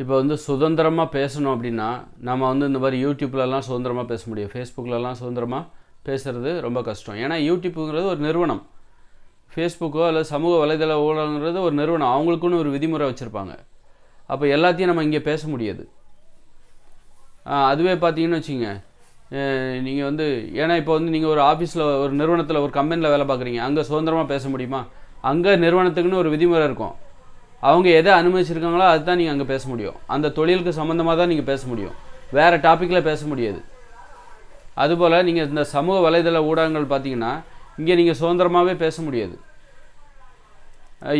இப்போ வந்து சுதந்திரமாக பேசணும் அப்படின்னா நம்ம வந்து இந்த மாதிரி யூடியூப்லலாம் சுதந்திரமாக பேச முடியும். ஃபேஸ்புக்கிலலாம் சுதந்திரமாக பேசுகிறது ரொம்ப கஷ்டம். ஏன்னா யூடியூப்புங்கிறது ஒரு நிறுவனம். ஃபேஸ்புக்கோ அல்லது சமூக வலைதள ஊடகங்கிறது ஒரு நிறுவனம். அவங்களுக்குன்னு ஒரு விதிமுறை வச்சுருப்பாங்க. அப்போ எல்லாத்தையும் நம்ம இங்கே பேச முடியாது. அதுவே பார்த்தீங்கன்னு வச்சுங்க நீங்கள் வந்து ஏன்னா இப்போ வந்து நீங்கள் ஒரு ஆஃபீஸில் ஒரு நிறுவனத்தில் ஒரு கம்பெனியில் வேலை பார்க்குறீங்க. அங்கே சுதந்திரமாக பேச முடியுமா? அங்கே நிறுவனத்துக்குன்னு ஒரு விதிமுறை இருக்கும். அவங்க எதை அனுமதிச்சிருக்காங்களோ அதுதான் நீங்கள் அங்கே பேச முடியும். அந்த தொழிலுக்கு சம்மந்தமாக தான் நீங்கள் பேச முடியும். வேறு டாப்பிக்கில் பேச முடியாது. அதுபோல் நீங்கள் இந்த சமூக வலைதள ஊடகங்கள் பார்த்தீங்கன்னா இங்கே நீங்கள் சுதந்திரமாகவே பேச முடியாது.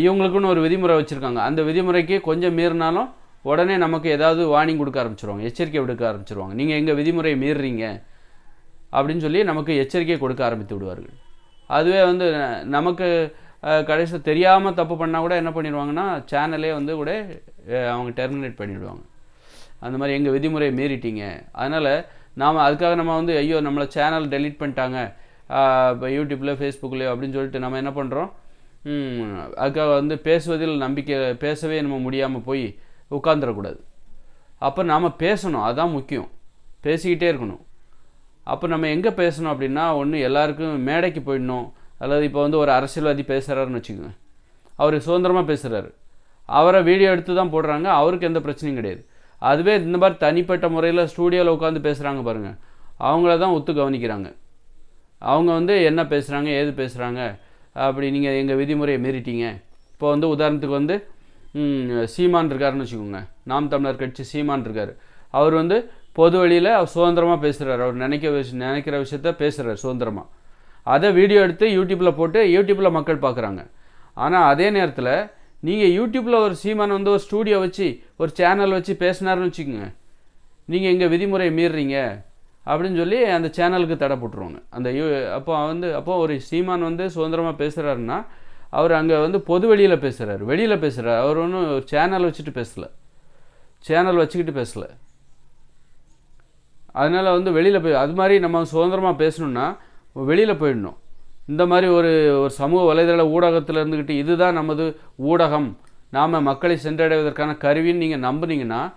இவங்களுக்குன்னு ஒரு விதிமுறை வச்சுருக்காங்க. அந்த விதிமுறைக்கு கொஞ்சம் மீறினாலும் உடனே நமக்கு ஏதாவது வார்னிங் கொடுக்க ஆரம்பிச்சிருவாங்க. எச்சரிக்கை விடுக்க ஆரம்பிச்சிருவாங்க. நீங்கள் எங்கள் விதிமுறையை மீறுறீங்க அப்படின்னு சொல்லி நமக்கு எச்சரிக்கை கொடுக்க ஆரம்பித்து விடுவார்கள். அதுவே வந்து நமக்கு கடைசியில் தெரியாமல் தப்பு பண்ணால் கூட என்ன பண்ணிடுவாங்கன்னா சேனலே வந்து கூட அவங்க டெர்மினேட் பண்ணிவிடுவாங்க அந்த மாதிரி எங்கள் விதிமுறையை மீறிட்டீங்க. அதனால் நாம் அதுக்காக நம்ம வந்து ஐயோ நம்மளை சேனல் டெலீட் பண்ணிட்டாங்க. இப்போ யூடியூப்பில் ஃபேஸ்புக்லேயோ அப்படின்னு சொல்லிட்டு நம்ம என்ன பண்ணுறோம் அதுக்காக வந்து பேசுவதில் நம்பிக்கை பேசவே நம்ம முடியாமல் போய் உட்காந்துடக்கூடாது அப்போ நாம் பேசணும். அதுதான் முக்கியம். பேசிக்கிட்டே இருக்கணும். அப்போ நம்ம எங்கே பேசணும் அப்படின்னா ஒன்று எல்லாருக்கும் மேடைக்கு போயிடணும். அல்லது இப்போ வந்து ஒரு அரசியல்வாதி பேசுகிறாருன்னு வச்சுக்கோங்க. அவர் சுதந்திரமாக பேசுகிறாரு அவரை வீடியோ எடுத்து தான் போடுறாங்க. அவருக்கு எந்த பிரச்சனையும் கிடையாது. அதுவே இந்த மாதிரி தனிப்பட்ட முறையில் ஸ்டூடியோவில் உட்காந்து பேசுகிறாங்க பாருங்கள் அவங்கள தான் ஒத்து கவனிக்கிறாங்க. அவங்க வந்து என்ன பேசுகிறாங்க ஏது பேசுகிறாங்க அப்படி நீங்கள் எங்கள் விதிமுறையை மீறிட்டீங்க. இப்போ வந்து உதாரணத்துக்கு வந்து சீமான் இருக்காருன்னு வச்சுக்கோங்க. நாம் தமிழர் கட்சி சீமான் இருக்கார். அவர் வந்து பொது வழியில் அவர் சுதந்திரமாக பேசுகிறார் அவர் நினைக்க விஷ- நினைக்கிற விஷயத்த பேசுகிறார் சுதந்திரமாக அதை வீடியோ எடுத்து யூடியூப்பில் போட்டு யூடியூப்பில் மக்கள் பார்க்குறாங்க. ஆனால் அதே நேரத்தில் நீங்கள் யூடியூப்பில் ஒரு சீமான் வந்து ஒரு ஸ்டூடியோ வச்சு ஒரு சேனல் வச்சு பேசினார்னு வச்சுக்கோங்க. நீங்கள் எங்கள் விதிமுறையை மீறுறீங்க அப்படின்னு சொல்லி அந்த சேனலுக்கு தடை போட்டுருவாங்க. அந்த யூ அப்போ வந்து அப்போ ஒரு சீமான் வந்து சுதந்திரமாக பேசுகிறாருன்னா அவர் அங்கே வந்து பொது வெளியில் பேசுகிறாரு வெளியில் பேசுகிறார் அவர் ஒன்றும் சேனல் வச்சுட்டு பேசலை. சேனல் வச்சுக்கிட்டு பேசலை. அதனால் வந்து வெளியில் போய் அது மாதிரி நம்ம சுதந்திரமாக பேசணுன்னா வெளியில் போயிடணும். இந்த மாதிரி ஒரு ஒரு சமூக வலைதள ஊடகத்தில் இருந்துக்கிட்டு இதுதான் நமது ஊடகம். நாம் மக்களை சென்றடைவதற்கான கருவின்னு நீங்கள் நம்புனீங்கன்னா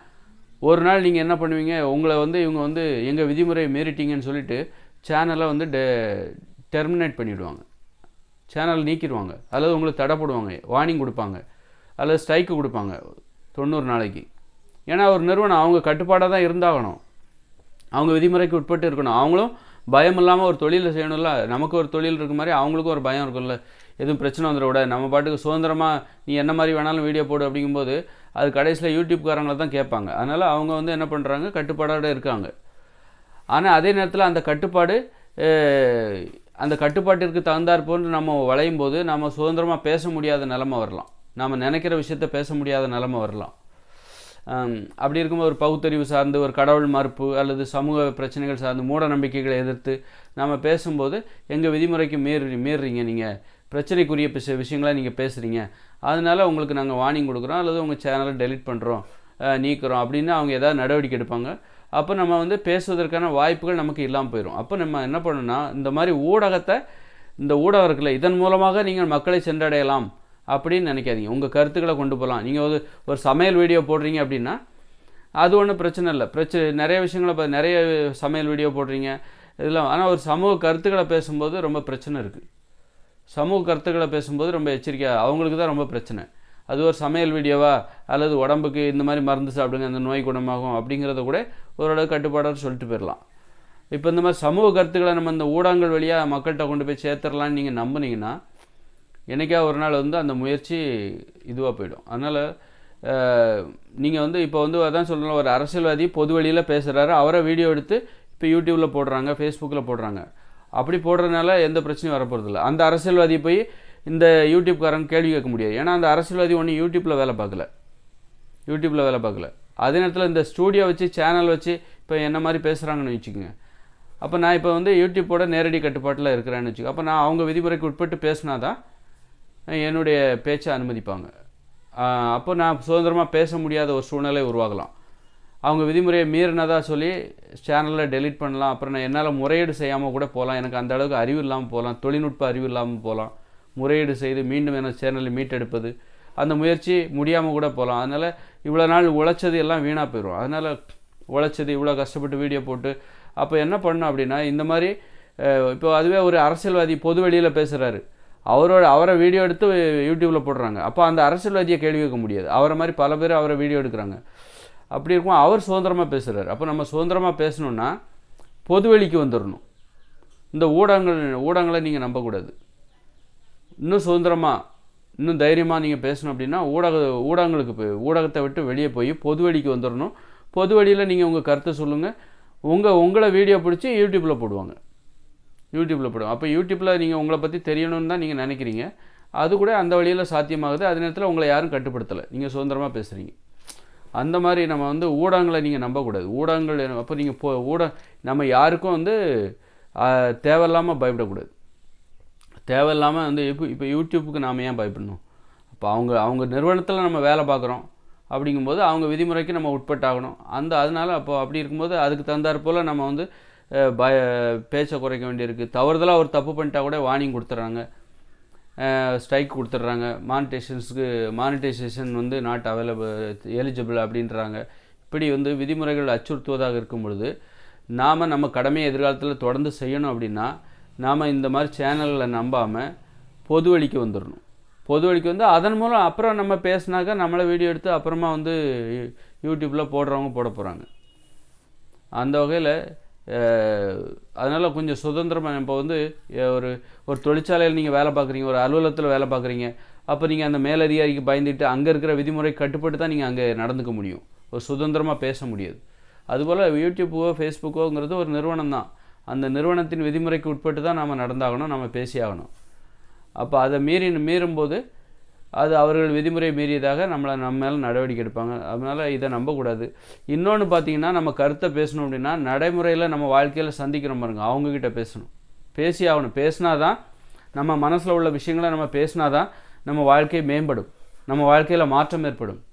ஒரு நாள் நீங்கள் என்ன பண்ணுவீங்க? உங்களை வந்து இவங்க வந்து எங்கள் விதிமுறையை மீறிட்டீங்கன்னு சொல்லிட்டு சேனலை வந்து டெ டெர்மினேட் பண்ணிவிடுவாங்க சேனல் நீக்கிடுவாங்க. அல்லது உங்களுக்கு தடை போடுவாங்க. வார்னிங் கொடுப்பாங்க. அல்லது ஸ்ட்ரைக்கு கொடுப்பாங்க. தொண்ணூறு நாளைக்கு. ஏன்னா ஒரு நிறுவனம் அவங்க கட்டுப்பாடாக தான் இருந்தாகணும். அவங்க விதிமுறைக்கு உட்பட்டு இருக்கணும். அவங்களும் பயம் இல்லாமல் ஒரு தொழிலை செய்யணும்ல? நமக்கு ஒரு தொழில் இருக்க மாதிரி அவங்களுக்கும் ஒரு பயம் இருக்கும்ல? எதுவும் பிரச்சனை வந்துடக்கூடாது நம்ம பாட்டுக்கு சுதந்திரமாக நீ என்ன மாதிரி வேணாலும் வீடியோ போடு அப்படிங்கும்போது அது கடைசியில் யூடியூப்காரங்களை தான் கேட்பாங்க. அதனால் அவங்க வந்து என்ன பண்ணுறாங்க கட்டுப்பாடோடு இருக்காங்க. ஆனால் அதே நேரத்தில் அந்த கட்டுப்பாடு அந்த கட்டுப்பாட்டிற்கு தகுந்தாற் போன்று நம்ம வளையும் போது நம்ம சுதந்திரமாக பேச முடியாத நிலமை வரலாம். நாம் நினைக்கிற விஷயத்த பேச முடியாத நிலமை வரலாம். அப்படி இருக்கும்போது ஒரு பகுத்தறிவு சார்ந்து ஒரு கடவுள் மறுப்பு அல்லது சமூக பிரச்சனைகள் சார்ந்து மூட நம்பிக்கைகளை எதிர்த்து நாம் பேசும்போது எங்கள் விதிமுறைக்கு மீறி மீறுறீங்க நீங்கள் பிரச்சனைக்குரிய பிச விஷயங்களை நீங்கள் பேசுகிறீங்க அதனால உங்களுக்கு நாங்கள் வார்னிங் கொடுக்குறோம் அல்லது உங்கள் சேனலை டெலீட் பண்ணுறோம் நீக்கிறோம் அப்படின்னு அவங்க ஏதாவது நடவடிக்கை எடுப்பாங்க. அப்போ நம்ம வந்து பேசுவதற்கான வாய்ப்புகள் நமக்கு இல்லாமல் போயிடும் அப்போ நம்ம என்ன பண்ணணும்னா இந்த மாதிரி ஊடகத்தை இந்த ஊடகம் இருக்குல்ல இதன் மூலமாக நீங்கள் மக்களை சென்றடையலாம். அப்படின்னு நினைக்காதீங்க. உங்கள் கருத்துக்களை கொண்டு போகலாம் நீங்கள் ஒரு ஒரு சமையல் வீடியோ போடுறீங்க அப்படின்னா அது ஒன்றும் பிரச்சனை இல்லை. பிரச்சனை நிறைய விஷயங்களை பார்த்து நிறைய சமையல் வீடியோ போடுறீங்க. இதெல்லாம் ஆனால் ஒரு சமூக கருத்துக்களை பேசும்போது ரொம்ப பிரச்சனை இருக்குது சமூக கருத்துக்களை பேசும்போது ரொம்ப எச்சரிக்கையாக அவங்களுக்கு தான் ரொம்ப பிரச்சனை. அது ஒரு சமையல் வீடியோவா அல்லது உடம்புக்கு இந்த மாதிரி மருந்து சாப்பிடுங்க அந்த நோய் குணமாகும் அப்படிங்கிறத கூட ஓரளவு கட்டுப்பாடாக சொல்லிட்டு போயிடலாம் இப்போ இந்த மாதிரி சமூக கருத்துக்களை நம்ம இந்த ஊடகங்கள் வழியாக மக்கள்கிட்ட கொண்டு போய் சேர்த்துடலான்னு நீங்கள் நம்புனீங்கன்னா என்னைக்கா ஒரு நாள் வந்து அந்த முயற்சி இதுவாக போயிடும். அதனால் நீங்கள் வந்து இப்போ வந்து அதான் சொல்லணும் ஒரு அரசியல்வாதி பொது வழியில் பேசுகிறாரு அவரை வீடியோ எடுத்து இப்போ யூடியூப்பில் போடுறாங்க ஃபேஸ்புக்கில் போடுறாங்க. அப்படி போடுறதுனால எந்த பிரச்சனையும் வரப்போகிறதில்ல அந்த அரசியல்வாதி போய் இந்த யூடியூப்காரங்க கேள்வி கேட்க முடியாது. ஏன்னா அந்த அரசியல்வாதி ஒன்றும் யூடியூப்பில் வேலை பார்க்கல. யூடியூப்பில் வேலை பார்க்கல. அதே நேரத்தில் இந்த ஸ்டூடியோ வச்சு சேனல் வச்சு இப்போ என்ன மாதிரி பேசுகிறாங்கன்னு வச்சுக்கோங்க. அப்போ நான் இப்போ வந்து யூடியூப்போட நேரடி கட்டுப்பாட்டில் இருக்கிறேன்னு வச்சுக்கோ அப்போ நான் அவங்க விதிமுறைக்கு உட்பட்டு பேசினா தான் என்னுடைய பேச்சை அனுமதிப்பாங்க. அப்போ நான் சுதந்திரமாக பேச முடியாத ஒரு சூழ்நிலை உருவாகலாம். அவங்க விதிமுறையை மீறினதா சொல்லி சேனலில் டெலீட் பண்ணலாம். அப்புறம் நான் என்னால் முறையீடு செய்யாமல் கூட போகலாம். எனக்கு அந்த அளவுக்கு அறிவு இல்லாமல் போகலாம். தொழில்நுட்ப அறிவு இல்லாமல் போகலாம். முறையீடு செய்து மீண்டும் என்ன சேனலை மீட்டெடுப்பது. அந்த முயற்சி முடியாமல் கூட போகலாம். அதனால் இவ்வளோ நாள் உழைச்சது எல்லாம் வீணாக போயிடும் அதனால் உழைச்சது இவ்வளோ கஷ்டப்பட்டு வீடியோ போட்டு அப்போ என்ன பண்ணோம் அப்படின்னா இந்த மாதிரி இப்போ அதுவே ஒரு அரசியல்வாதி பொது வெளியில் பேசுகிறாரு அவரோட அவரை வீடியோ எடுத்து யூடியூப்பில் போடுறாங்க. அப்போ அந்த அரசியல்வாதியை கேள்வி கேட்க முடியாது. அவரை மாதிரி பல பேர் அவரை வீடியோ எடுக்கிறாங்க. அப்படி இருக்கும் அவர் சுதந்திரமாக பேசுகிறார் அப்போ நம்ம சுதந்திரமாக பேசணுன்னா பொதுவெளிக்கு வந்துடணும் இந்த ஊடகங்கள் ஊடகங்களை நீங்கள் நம்பக்கூடாது. இன்னும் சுதந்திரமாக இன்னும் தைரியமாக நீங்கள் பேசணும் அப்படின்னா ஊடக ஊடகங்களுக்கு போய் ஊடகத்தை விட்டு வெளியே போய் பொதுவெளிக்கு வந்துடணும் பொதுவெளியில் நீங்கள் உங்கள் கருத்தை சொல்லுங்கள் உங்கள் உங்களை வீடியோ பிடிச்சி யூடியூப்பில் போடுவாங்க. யூடியூப்பில் போடுவோம் அப்போ யூடியூப்பில் நீங்கள் உங்களை பற்றி தெரியணும்னு தான் நீங்கள் நினைக்கிறீங்க. அது கூட அந்த வழியில் சாத்தியமாகுது. அதே நேரத்தில் உங்களை யாரும் கட்டுப்படுத்தலை. நீங்கள் சுதந்திரமாக பேசுகிறீங்க அந்த மாதிரி நம்ம வந்து ஊடகங்களை நீங்கள் நம்பக்கூடாது. ஊடகங்கள் அப்போ நீங்கள் போ ஊட நம்ம யாருக்கும் வந்து தேவையில்லாமல் பயப்படக்கூடாது. தேவையில்லாமல் வந்து இப்போ இப்போ யூடியூப்புக்கு நாம் ஏன் பயப்படணும்? அப்போ அவங்க அவங்க நிறுவனத்தில் நம்ம வேலை பார்க்குறோம். அப்படிங்கும்போது அவங்க விதிமுறைக்கு நம்ம உட்பட்டாகணும். அந்த அதனால் அப்போ அப்படி இருக்கும்போது அதுக்கு தகுந்தாற் போல் நம்ம வந்து பய பேச்சை குறைக்க வேண்டியிருக்கு தவறுதலாக ஒரு தப்பு பண்ணிட்டா கூட வார்னிங் கொடுத்துட்றாங்க ஸ்ட்ரைக் கொடுத்துட்றாங்க மானிட்டேஷன்ஸுக்கு மானிட்டைசேஷன் வந்து நாட் அவைலபிள் எலிஜிபிள் அப்படின்றாங்க இப்படி வந்து விதிமுறைகள் அச்சுறுத்துவதாக இருக்கும் பொழுது நாம் நம்ம கடமையை எதிர்காலத்தில் தொடர்ந்து செய்யணும் அப்படின்னா நாம் இந்த மாதிரி சேனல்களை நம்பாமல் பொது வழிக்கு வந்துடணும் பொது வழிக்கு வந்து அதன் மூலம் அப்புறம் நம்ம பேசினாக்கா நம்மளை வீடியோ எடுத்து அப்புறமா வந்து யூடியூப்பில் போடுறவங்க போட போகிறாங்க அந்த வகையில் அதனால் கொஞ்சம் சுதந்திரமாக இப்போ வந்து ஒரு ஒரு தொழிற்சாலையில் நீங்கள் வேலை பார்க்குறீங்க ஒரு அலுவலகத்தில் வேலை பார்க்குறீங்க அப்போ நீங்கள் அந்த மேலதிகாரிக்கு பயந்துட்டு அங்கே இருக்கிற விதிமுறை கட்டுப்பட்டு தான் நீங்கள் அங்கே நடந்துக்க முடியும். ஒரு சுதந்திரமாக பேச முடியாது. அதுபோல் யூடியூப்போ ஃபேஸ்புக்கோங்கிறது ஒரு நிறுவனம் தான். அந்த நிறுவனத்தின் விதிமுறைக்கு உட்பட்டு தான் நாம் நடந்தாகணும் நம்ம பேசியாகணும். அப்போ அதை மீறி மீறும்போது அது அவர்கள் விதிமுறை மீறியதாக நம்மளை நம்ம மேலே நடவடிக்கை எடுப்பாங்க. அதனால் இதை நம்பக்கூடாது. இன்னொன்று பார்த்தீங்கன்னா நம்ம கருத்தை பேசணும் அப்படின்னா நடைமுறையில் நம்ம வாழ்க்கையில் சந்திக்கிறோம் பாருங்க. அவங்கக்கிட்ட பேசணும். பேசி ஆகணும். பேசினா தான் நம்ம மனசில் உள்ள விஷயங்களை நம்ம பேசினா தான் நம்ம வாழ்க்கை மேம்படும். நம்ம வாழ்க்கையில் மாற்றம் ஏற்படும்.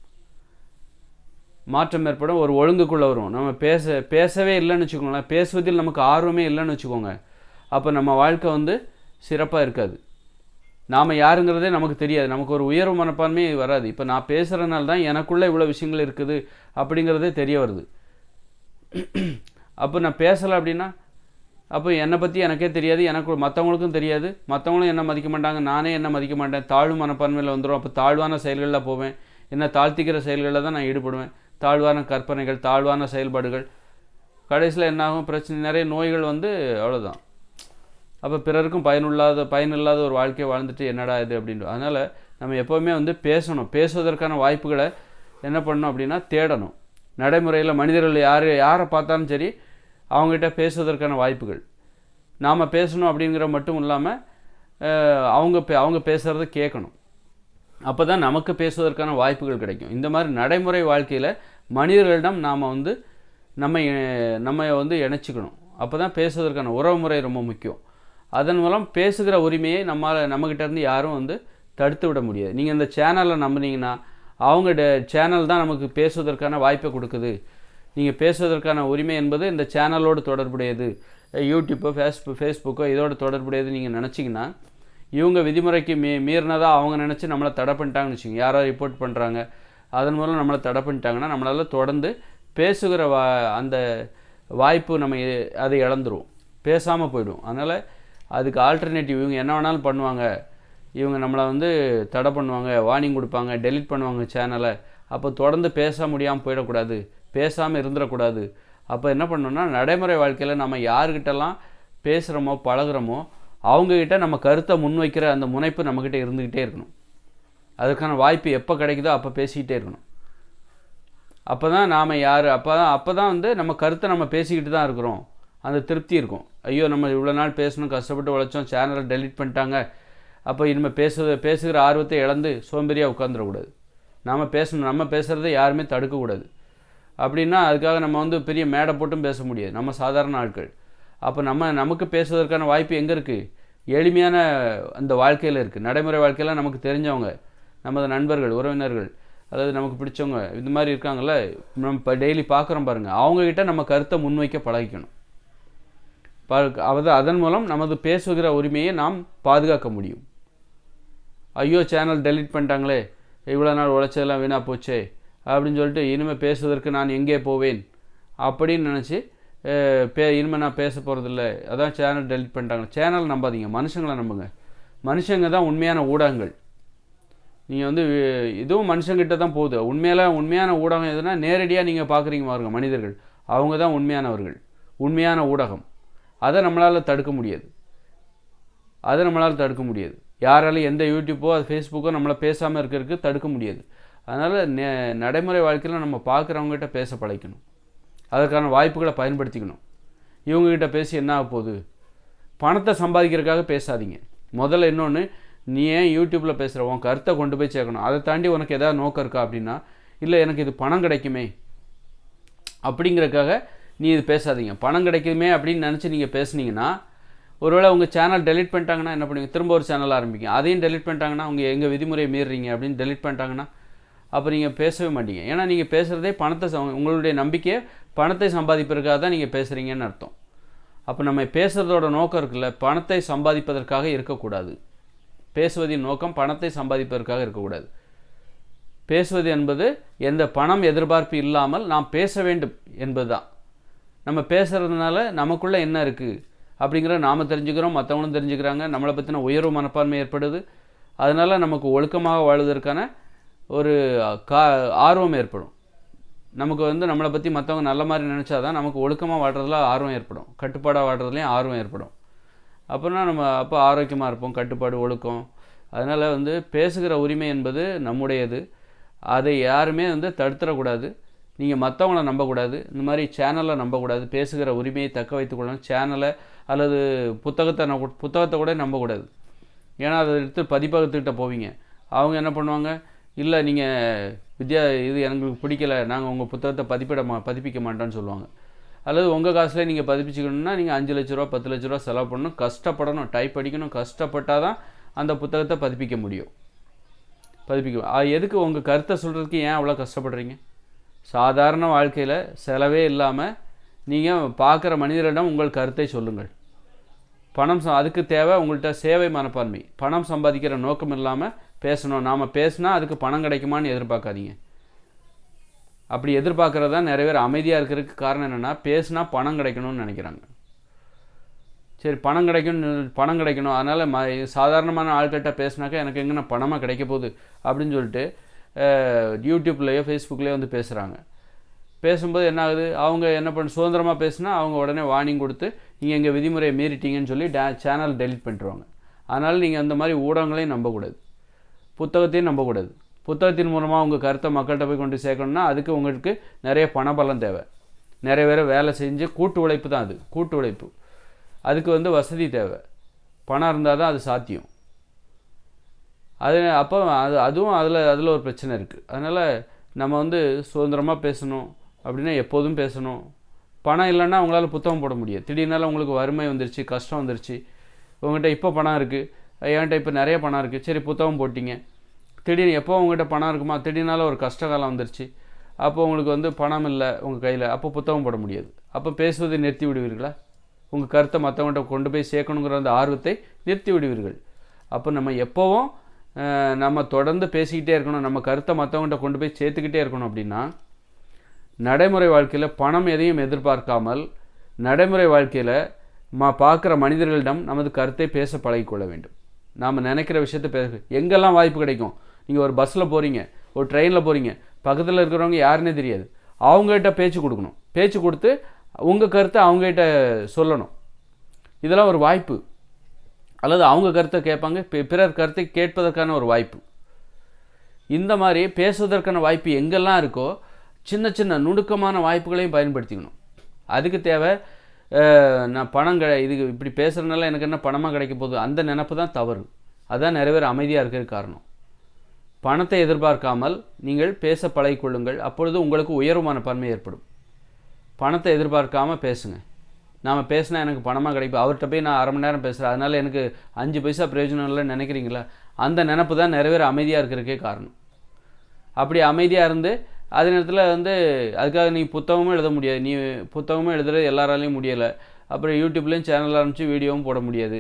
மாற்றம் ஏற்படும். ஒரு ஒழுங்குக்குள்ளே வரும் நம்ம பேச பேசவே இல்லைன்னு வச்சுக்கோங்களேன். பேசுவதில் நமக்கு ஆர்வமே இல்லைன்னு வச்சுக்கோங்க. அப்போ நம்ம வாழ்க்கை வந்து சிறப்பாக இருக்காது. நாம் யாருங்கிறதே நமக்கு தெரியாது. நமக்கு ஒரு உயர்வு மனப்பான்மையே வராது. இப்போ நான் பேசுகிறனால தான் எனக்குள்ளே இவ்வளோ விஷயங்கள் இருக்குது அப்படிங்கிறதே தெரிய வருது. அப்போ நான் பேசலை அப்படின்னா அப்போ என்னை பற்றி எனக்கே தெரியாது. எனக்கு மற்றவங்களுக்கும் தெரியாது. மற்றவங்களும் என்ன மதிக்க மாட்டாங்க. நானே என்ன மதிக்க மாட்டேன். தாழ்வு மனப்பான்மையில் வந்துடும் அப்போ தாழ்வான செயல்களில் போவேன். என்ன தாழ்த்திக்கிற செயல்களில் தான் நான் ஈடுபடுவேன். தாழ்வான கற்பனைகள் தாழ்வான செயல்பாடுகள். கடைசியில் என்னாகும் பிரச்சனை நிறைய நோய்கள் வந்து அவ்வளோதான் அப்போ பிறருக்கும் பயனுள்ளாத பயனில்லாத ஒரு வாழ்க்கையை வாழ்ந்துட்டு என்னடா இது அப்படின்ட்டு அதனால் நம்ம எப்போவுமே வந்து பேசணும். பேசுவதற்கான வாய்ப்புகளை என்ன பண்ணணும் அப்படின்னா தேடணும். நடைமுறையில் மனிதர்கள் யார் யாரை பார்த்தாலும் சரி அவங்ககிட்ட பேசுவதற்கான வாய்ப்புகள். நாம் பேசணும் அப்படிங்கிற மட்டும் இல்லாமல் அவங்க பே அவங்க பேசுகிறத கேட்கணும். அப்போ தான் நமக்கு பேசுவதற்கான வாய்ப்புகள் கிடைக்கும். இந்த மாதிரி நடைமுறை வாழ்க்கையில் மனிதர்களிடம் நாம் வந்து நம்ம நம்ம வந்து இணைச்சிக்கணும். அப்போ தான் பேசுவதற்கான உறவு முறை ரொம்ப முக்கியம். அதன் மூலம் பேசுகிற உரிமையை நம்மால் நம்மக்கிட்டேருந்து யாரும் வந்து தடுத்து விட முடியாது. நீங்கள் இந்த சேனலை நம்புனீங்கன்னா அவங்க சேனல் தான் நமக்கு பேசுவதற்கான வாய்ப்பை கொடுக்குது. நீங்கள் பேசுவதற்கான உரிமை என்பது இந்த சேனலோடு தொடர்புடையது. யூடியூப்போ ஃபேஸ்புக் ஃபேஸ்புக்கோ இதோட தொடர்புடையது நீங்கள் நினச்சிங்கன்னா இவங்க விதிமுறைக்கு மீ மீறினதாக அவங்க நினச்சி நம்மளை தடை பண்ணிட்டாங்கன்னு வச்சுக்கோங்க. யாரோ ரிப்போர்ட் பண்ணுறாங்க அதன் மூலம் நம்மளை தடை பண்ணிட்டாங்கன்னா நம்மளால் தொடர்ந்து பேசுகிற வா அந்த வாய்ப்பு நம்ம அதை இழந்துருவோம். பேசாமல் போயிடும் அதனால் அதுக்கு ஆல்டர்னேட்டிவ் இவங்க என்ன வேணாலும் பண்ணுவாங்க. இவங்க நம்மளை வந்து தடை பண்ணுவாங்க வார்னிங் கொடுப்பாங்க டெலீட் பண்ணுவாங்க சேனலை அப்போ தொடர்ந்து பேச முடியாமல் போயிடக்கூடாது. பேசாமல் இருந்துடக்கூடாது. அப்போ என்ன பண்ணணும்னா நடைமுறை வாழ்க்கையில் நம்ம யாருக்கிட்டலாம் பேசுகிறோமோ பழகுறோமோ அவங்கக்கிட்ட நம்ம கருத்தை முன்வைக்கிற அந்த முனைப்பு நம்மக்கிட்ட இருந்துக்கிட்டே இருக்கணும். அதுக்கான வாய்ப்பு எப்போ கிடைக்குதோ அப்போ பேசிக்கிட்டே இருக்கணும். அப்போ தான் நாம் யார்? அப்போ தான் அப்போ தான் வந்து நம்ம கருத்தை நம்ம பேசிக்கிட்டு தான் இருக்கிறோம். அந்த திருப்தி இருக்கும். ஐயோ நம்ம இவ்வளோ நாள் பேசணும் கஷ்டப்பட்டு உழைச்சோம் சேனலை டெலிட் பண்ணிட்டாங்க. அப்போ இனிமேல் பேச பேசுகிற ஆர்வத்தை இழந்து சோம்பேறியாக உட்காந்துடக்கூடாது நாம் பேசணும் நம்ம பேசுகிறத யாருமே தடுக்கக்கூடாது. அப்படின்னா அதுக்காக நம்ம வந்து பெரிய மேடை போட்டும் பேச முடியாது. நம்ம சாதாரண ஆட்கள். அப்போ நம்ம நமக்கு பேசுவதற்கான வாய்ப்பு எங்கே இருக்குது எளிமையான அந்த வாழ்க்கையில் இருக்குது நடைமுறை வாழ்க்கையில் நமக்கு தெரிஞ்சவங்க நமது நண்பர்கள் உறவினர்கள் அதாவது நமக்கு பிடிச்சவங்க இந்த மாதிரி இருக்காங்கள்ல நம்ம இப்போ டெய்லி பார்க்குறோம் பாருங்கள் அவங்கக்கிட்ட நம்ம கருத்தை முன்வைக்க பழகிக்கணும். பா- அதன் மூலம் நமது பேசுகிற உரிமையை நாம் பாதுகாக்க முடியும். ஐயோ சேனல் டெலிட் பண்ணிட்டாங்களே. இவ்வளோ நாள் உழைச்சதெல்லாம் வீணாக போச்சே. அப்படின்னு சொல்லிட்டு இனிமேல் பேசுவதற்கு நான் எங்கே போவேன்? அப்படின்னு நினச்சி பே இனிமேல் நான் பேச போகிறதில்ல அதான் சேனல் டெலிட் பண்ணிட்டாங்க. சேனல் நம்பாதீங்க. மனுஷங்களை நம்புங்க. மனுஷங்க தான் உண்மையான ஊடகங்கள். நீங்கள் வந்து இதுவும் மனுஷங்கிட்ட தான் போகுது. உண்மையில் உண்மையான ஊடகம் எதுனா நேரடியாக நீங்கள் பார்க்குறீங்க பாருங்க மனிதர்கள். அவங்க தான் உண்மையானவர்கள். உண்மையான ஊடகம். அதை நம்மளால் தடுக்க முடியாது. அதை நம்மளால் தடுக்க முடியாது. யாராலையும் எந்த யூடியூப்போ அது ஃபேஸ்புக்கோ நம்மளை பேசாமல் இருக்கிறதுக்கு தடுக்க முடியாது. அதனால் நெ நடைமுறை வாழ்க்கையில் நம்ம பார்க்குறவங்ககிட்ட பேச பழைக்கணும் அதற்கான வாய்ப்புகளை பயன்படுத்திக்கணும். இவங்ககிட்ட பேசி என்ன ஆக போகுது? பணத்தை சம்பாதிக்கிறதுக்காக பேசாதீங்க. முதல்ல இன்னொன்று நீ ஏன் யூடியூப்பில் பேசுகிற உன் கருத்தை கொண்டு போய் சேர்க்கணும். அதை தாண்டி உனக்கு எதாவது நோக்கம் இருக்கா அப்படின்னா இல்லை எனக்கு இது பணம் கிடைக்குமே அப்படிங்கிறதுக்காக நீ இது பேசாதீங்க. பணம் கிடைக்குமே அப்படின்னு நினச்சி நீங்கள் பேசுனீங்கன்னா ஒருவேளை உங்கள் சேனல் டெலிட் பண்ணிட்டாங்கன்னா என்ன பண்ணுவீங்க? திரும்ப ஒரு சேனல் ஆரம்பிக்கும் அதையும் டெலிட் பண்ணிட்டாங்கன்னா அவங்க எங்கள் விதிமுறையை மீறுறீங்க அப்படின்னு டெலிட் பண்ணிட்டாங்கன்னா அப்போ நீங்கள் பேசவே மாட்டீங்க. ஏன்னா நீங்கள் பேசுகிறதே பணத்தை உங்களுடைய நம்பிக்கையை பணத்தை சம்பாதிப்பதற்காக தான் நீங்கள் பேசுகிறீங்கன்னு அர்த்தம். அப்போ நம்ம பேசுகிறதோட நோக்கம் இருக்குல்ல பணத்தை சம்பாதிப்பதற்காக இருக்கக்கூடாது. பேசுவதின் நோக்கம் பணத்தை சம்பாதிப்பதற்காக இருக்கக்கூடாது. பேசுவது என்பது எந்த பணம் எதிர்பார்ப்பு இல்லாமல் நாம் பேச வேண்டும் என்பதுதான். நம்ம பேசுகிறதுனால நமக்குள்ளே என்ன இருக்குது அப்படிங்கிறத நாம் தெரிஞ்சுக்கிறோம் மற்றவங்களும் தெரிஞ்சுக்கிறாங்க நம்மளை பற்றின உயர்வு மனப்பான்மை ஏற்படுது. அதனால் நமக்கு ஒழுக்கமாக வாழ்வதற்கான ஒரு கா ஆர்வம் ஏற்படும். நமக்கு வந்து நம்மளை பற்றி மற்றவங்க நல்ல மாதிரி நினச்சா தான் நமக்கு ஒழுக்கமாக வாழ்கிறதுல ஆர்வம் ஏற்படும். கட்டுப்பாடாக வாழ்கிறதுலையும் ஆர்வம் ஏற்படும். அப்புறம்னா நம்ம அப்போ ஆரோக்கியமாக இருப்போம் கட்டுப்பாடு ஒழுக்கம். அதனால் வந்து பேசுகிற உரிமை என்பது நம்முடையது. அதை யாருமே வந்து தடுத்துடக்கூடாது. நீங்கள் மற்றவங்கள நம்பக்கூடாது. இந்த மாதிரி சேனலை நம்பக்கூடாது. பேசுகிற உரிமையை தக்க வைத்துக்கொள்ளணும் சேனலை அல்லது புத்தகத்தை நம்ப புத்தகத்தை கூட நம்பக்கூடாது. ஏன்னா அதை எடுத்து பதிப்பகத்துக்கிட்ட போவீங்க. அவங்க என்ன பண்ணுவாங்க? இல்லை நீங்கள் வித்யா இது எங்களுக்கு பிடிக்கல. நாங்கள் உங்கள் புத்தகத்தை பதிப்பிட மா பதிப்பிக்க மாட்டோம்னு சொல்லுவாங்க. அல்லது உங்கள் காசில் நீங்கள் பதிப்பிச்சுக்கணும்னா நீங்கள் அஞ்சு லட்ச ரூபா பத்து லட்ச ரூபா செலவு பண்ணணும். கஷ்டப்படணும். டைப் அடிக்கணும். கஷ்டப்பட்டால் தான் அந்த புத்தகத்தை பதிப்பிக்க முடியும். பதிப்பிக்க எதுக்கு உங்கள் கருத்தை சொல்கிறதுக்கு ஏன் அவ்வளோ கஷ்டப்படுறீங்க? சாதாரண வாழ்க்கையில் செலவே இல்லாமல் நீங்கள் பார்க்குற மனிதரிடம் உங்கள் கருத்தை சொல்லுங்கள். பணம் ச- அதுக்கு தேவை உங்கள்கிட்ட சேவை மனப்பான்மை. பணம் சம்பாதிக்கிற நோக்கம் இல்லாமல் பேசணும். நாம் பேசினா அதுக்கு பணம் கிடைக்குமான்னு எதிர்பார்க்காதீங்க. அப்படி எதிர்பார்க்குறது தான் நிறைய பேர் அமைதியாக இருக்கிறதுக்கு காரணம் என்னென்னா பேசுனா பணம் கிடைக்கணும்னு நினைக்கிறாங்க. சரி பணம் கிடைக்கணும் பணம் கிடைக்கணும். அதனால் ம சாதாரணமான ஆள்கிட்ட பேசினாக்கா எனக்கு எங்கே பணமாக கிடைக்க போகுது அப்படின்னு சொல்லிட்டு யூடியூப்லேயோ ஃபேஸ்புக்லேயோ வந்து பேசுகிறாங்க பேசும்போது என்ன ஆகுது? அவங்க என்ன பண்ண சுதந்திரமாக பேசினா அவங்க உடனே வார்னிங் கொடுத்து நீங்கள் எங்கள் விதிமுறையை மீறிட்டீங்கன்னு சொல்லி டே சேனல் டெலிட் பண்ணிடுவாங்க அதனால் நீங்கள் அந்த மாதிரி ஊடகங்களையும் நம்பக்கூடாது. புத்தகத்தையும் நம்பக்கூடாது. புத்தகத்தின் மூலமாக உங்கள் கருத்தை மக்கள்கிட்ட போய் கொண்டு சேர்க்கணும்னா அதுக்கு உங்களுக்கு நிறைய பணபலம் தேவை. நிறைய பேரை வேலை செஞ்சு கூட்டு உழைப்பு தான் அது. கூட்டு உழைப்பு. அதுக்கு வந்து வசதி தேவை. பணம் இருந்தால் தான் அது சாத்தியம். அது அப்போ அது அதுவும் அதில் அதில் ஒரு பிரச்சனை இருக்குது அதனால் நம்ம வந்து சுதந்திரமாக பேசணும் அப்படின்னா எப்போதும் பேசணும். பணம் இல்லைன்னா உங்களால் புத்தகம் போட முடியாது. திடீர்னால உங்களுக்கு வறுமை வந்துருச்சு கஷ்டம் வந்துருச்சு. உங்கள்கிட்ட இப்போ பணம் இருக்குது என்கிட்ட இப்போ நிறைய பணம் இருக்குது சரி புத்தகம் போட்டிங்க. திடீர்னு எப்போ உங்கள்கிட்ட பணம் இருக்குமா திடீர்னால ஒரு கஷ்டகாலம் வந்துருச்சு. அப்போ உங்களுக்கு வந்து பணம் இல்லை உங்கள் கையில். அப்போ புத்தகம் போட முடியாது. அப்போ பேசுவதை நிறுத்தி விடுவீர்களா? உங்கள் கருத்தை மற்றவங்கள்ட்ட கொண்டு போய் சேர்க்கணுங்கிற அந்த ஆர்வத்தை நிறுத்தி விடுவீர்கள். அப்போ நம்ம எப்போவும் நம்ம தொடர்ந்து பேசிக்கிட்டே இருக்கணும் நம்ம கருத்தை மற்றவங்கள்ட்ட கொண்டு போய் சேர்த்துக்கிட்டே இருக்கணும் அப்படின்னா நடைமுறை வாழ்க்கையில் பணம் எதையும் எதிர்பார்க்காமல் நடைமுறை வாழ்க்கையில் மா பார்க்குற மனிதர்களிடம் நமது கருத்தை பேச பழகிக்கொள்ள வேண்டும். நாம் நினைக்கிற விஷயத்தை பேச எங்கெல்லாம் வாய்ப்பு கிடைக்கும்? நீங்கள் ஒரு பஸ்ஸில் போகிறீங்க ஒரு ட்ரெயினில் போகிறீங்க பக்கத்தில் இருக்கிறவங்க யாருன்னே தெரியாது. அவங்ககிட்ட பேச்சு கொடுக்கணும். பேச்சு கொடுத்து உங்கள் கருத்தை அவங்ககிட்ட சொல்லணும். இதெல்லாம் ஒரு வாய்ப்பு. அல்லது அவங்க கருத்தை கேட்பாங்க பிறர் கருத்தை கேட்பதற்கான ஒரு வாய்ப்பு. இந்த மாதிரி பேசுவதற்கான வாய்ப்பு எங்கெல்லாம் இருக்கோ சின்ன சின்ன நுணுக்கமான வாய்ப்புகளையும் பயன்படுத்திக்கணும். அதுக்கு தேவை நான் பணம் கிடை இது இப்படி பேசுகிறதுனால எனக்கு என்ன பணமாக கிடைக்க போகுது? அந்த நினப்பு தான் தவறு. அதான் நிறைய பேர் அமைதியாக இருக்கிற காரணம். பணத்தை எதிர்பார்க்காமல் நீங்கள் பேச பழகிக்கொள்ளுங்கள். அப்பொழுது உங்களுக்கு உயர்வு மனப்பான்மை ஏற்படும். பணத்தை எதிர்பார்க்காமல் பேசுங்கள் நாம் பேசினா எனக்கு பணமாக கிடைக்கும். அவர்கிட்ட போய் நான் அரை மணி நேரம் பேசுகிறேன் அதனால் எனக்கு அஞ்சு பைசா பிரயோஜனம் இல்லைன்னு நினைக்கிறீங்களா? அந்த நினப்பு தான் நிறைய பேர் அமைதியாக இருக்கிறதுக்கே காரணம். அப்படி அமைதியாக இருந்து அதே நேரத்தில் வந்து அதுக்காக நீ புத்தகமும் எழுத முடியாது. நீ புத்தகமும் எழுதுறது எல்லாராலையும் முடியலை. அப்புறம் யூடியூப்லேயும் சேனல் ஆரம்பித்து வீடியோவும் போட முடியாது.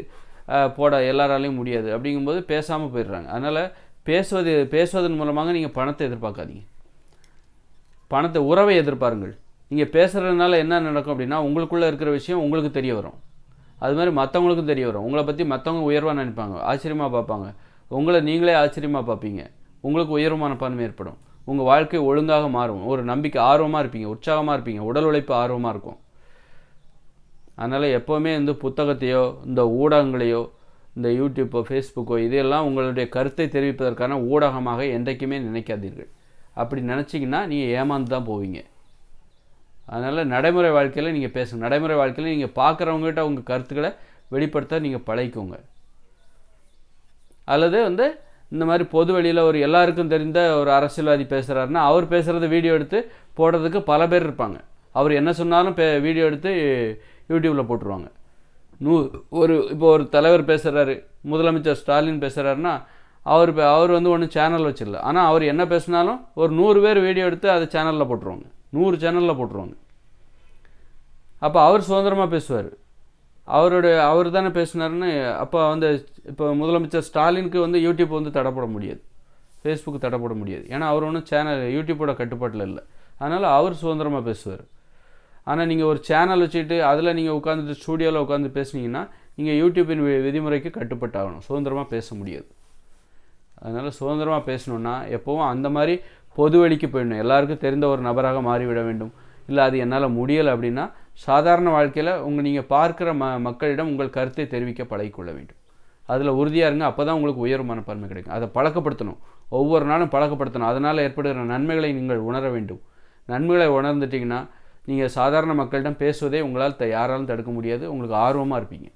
போட எல்லாராலையும் முடியாது. அப்படிங்கும்போது பேசாமல் போயிடுறாங்க. அதனால் பேசுவது பேசுவதன் மூலமாக நீங்கள் பணத்தை எதிர்பார்க்காதீங்க. பணத்தை உறவை எதிர்பாருங்கள். நீங்கள் பேசுகிறதுனால என்ன நடக்கும் அப்படின்னா உங்களுக்குள்ளே இருக்கிற விஷயம் உங்களுக்கு தெரிய வரும். அது மாதிரி மற்றவங்களுக்கும் தெரிய வரும். உங்களை பற்றி மற்றவங்க உயர்வாக நினைப்பாங்க ஆச்சரியமாக பார்ப்பாங்க. உங்களை நீங்களே ஆச்சரியமாக பார்ப்பீங்க. உங்களுக்கு உயர்வான மனப்பான்மை ஏற்படும். உங்கள் வாழ்க்கை ஒழுங்காக மாறும். ஒரு நம்பிக்கை ஆர்வமாக இருப்பீங்க உற்சாகமாக இருப்பீங்க உடல் உழைப்பு ஆர்வமாக இருக்கும். அதனால் எப்போவுமே வந்து புத்தகத்தையோ இந்த ஊடகங்களையோ இந்த யூடியூப்போ ஃபேஸ்புக்கோ இதையெல்லாம் உங்களுடைய கருத்தை தெரிவிப்பதற்கான ஊடகமாக என்றைக்குமே நினைக்காதீர்கள். அப்படி நினச்சிங்கன்னா நீங்கள் ஏமாந்து தான் போவீங்க. அதனால் நடைமுறை வாழ்க்கையில் நீங்கள் பேசுங்க. நடைமுறை வாழ்க்கையில் நீங்கள் பார்க்குறவங்ககிட்ட உங்கள் கருத்துக்களை வெளிப்படுத்த நீங்கள் பழகிக்கோங்க. அல்லது வந்து இந்த மாதிரி பொது வெளியில் ஒரு எல்லாருக்கும் தெரிந்த ஒரு அரசியல்வாதி பேசுகிறாருன்னா அவர் பேசுகிறத வீடியோ எடுத்து போடுறதுக்கு பல பேர் இருப்பாங்க. அவர் என்ன சொன்னாலும் பே வீடியோ எடுத்து யூடியூப்பில் போட்டுருவாங்க. நூ ஒரு இப்போ ஒரு தலைவர் பேசுகிறாரு முதலமைச்சர் ஸ்டாலின் பேசுகிறாருன்னா அவர் பே- அவர் வந்து ஒன்றும் சேனல் வச்சிடல. ஆனால் அவர் என்ன பேசினாலும் ஒரு நூறு பேர் வீடியோ எடுத்து அதை சேனலில் போட்டுருவாங்க. நூறு சேனலில் போட்டுருவாங்க. அப்போ அவர் சுதந்திரமாக பேசுவார். அவருடைய அவர் தானே பேசினாருன்னு அப்போ வந்து இப்போ முதலமைச்சர் ஸ்டாலினுக்கு வந்து யூடியூப் வந்து தடைப்பட முடியாது. ஃபேஸ்புக் தடைப்பட முடியாது. ஏன்னா அவர் ஒன்றும் சேனல் யூடியூப்போட கட்டுப்பாட்டில் இல்லை. அதனால் அவர் சுதந்திரமாக பேசுவார். ஆனால் நீங்கள் ஒரு சேனல் வச்சுட்டு அதில் நீங்கள் உட்காந்துட்டு ஸ்டூடியோவில் உட்காந்து பேசுனீங்கன்னா நீங்கள் யூடியூப்பின் விதிமுறைக்கு கட்டுப்பட்டாகணும். சுதந்திரமாக பேச முடியாது. அதனால் சுதந்திரமாக பேசணுன்னா எப்போவும் அந்த மாதிரி பொது வழிக்கு போயிடணும். எல்லாருக்கும் தெரிந்த ஒரு நபராக மாறிவிட வேண்டும். இல்லை அது என்னால் முடியலை அப்படின்னா சாதாரண வாழ்க்கையில் உங்கள் நீங்கள் பார்க்குற ம மக்களிடம் உங்கள் கருத்தை தெரிவிக்க பழகிக்கொள்ள வேண்டும். அதில் உறுதியாக இருங்க அப்போ தான் உங்களுக்கு உயர்வு மனப்பான்மை கிடைக்கும். அதை பழக்கப்படுத்தணும். ஒவ்வொரு நாளும் பழக்கப்படுத்தணும். அதனால் ஏற்படுகிற நன்மைகளை நீங்கள் உணர வேண்டும். நன்மைகளை உணர்ந்துட்டிங்கன்னா நீங்கள் சாதாரண மக்களிடம் பேசுவதே உங்களால் த- யாராலும் தடுக்க முடியாது. உங்களுக்கு ஆர்வமாக இருப்பீங்க.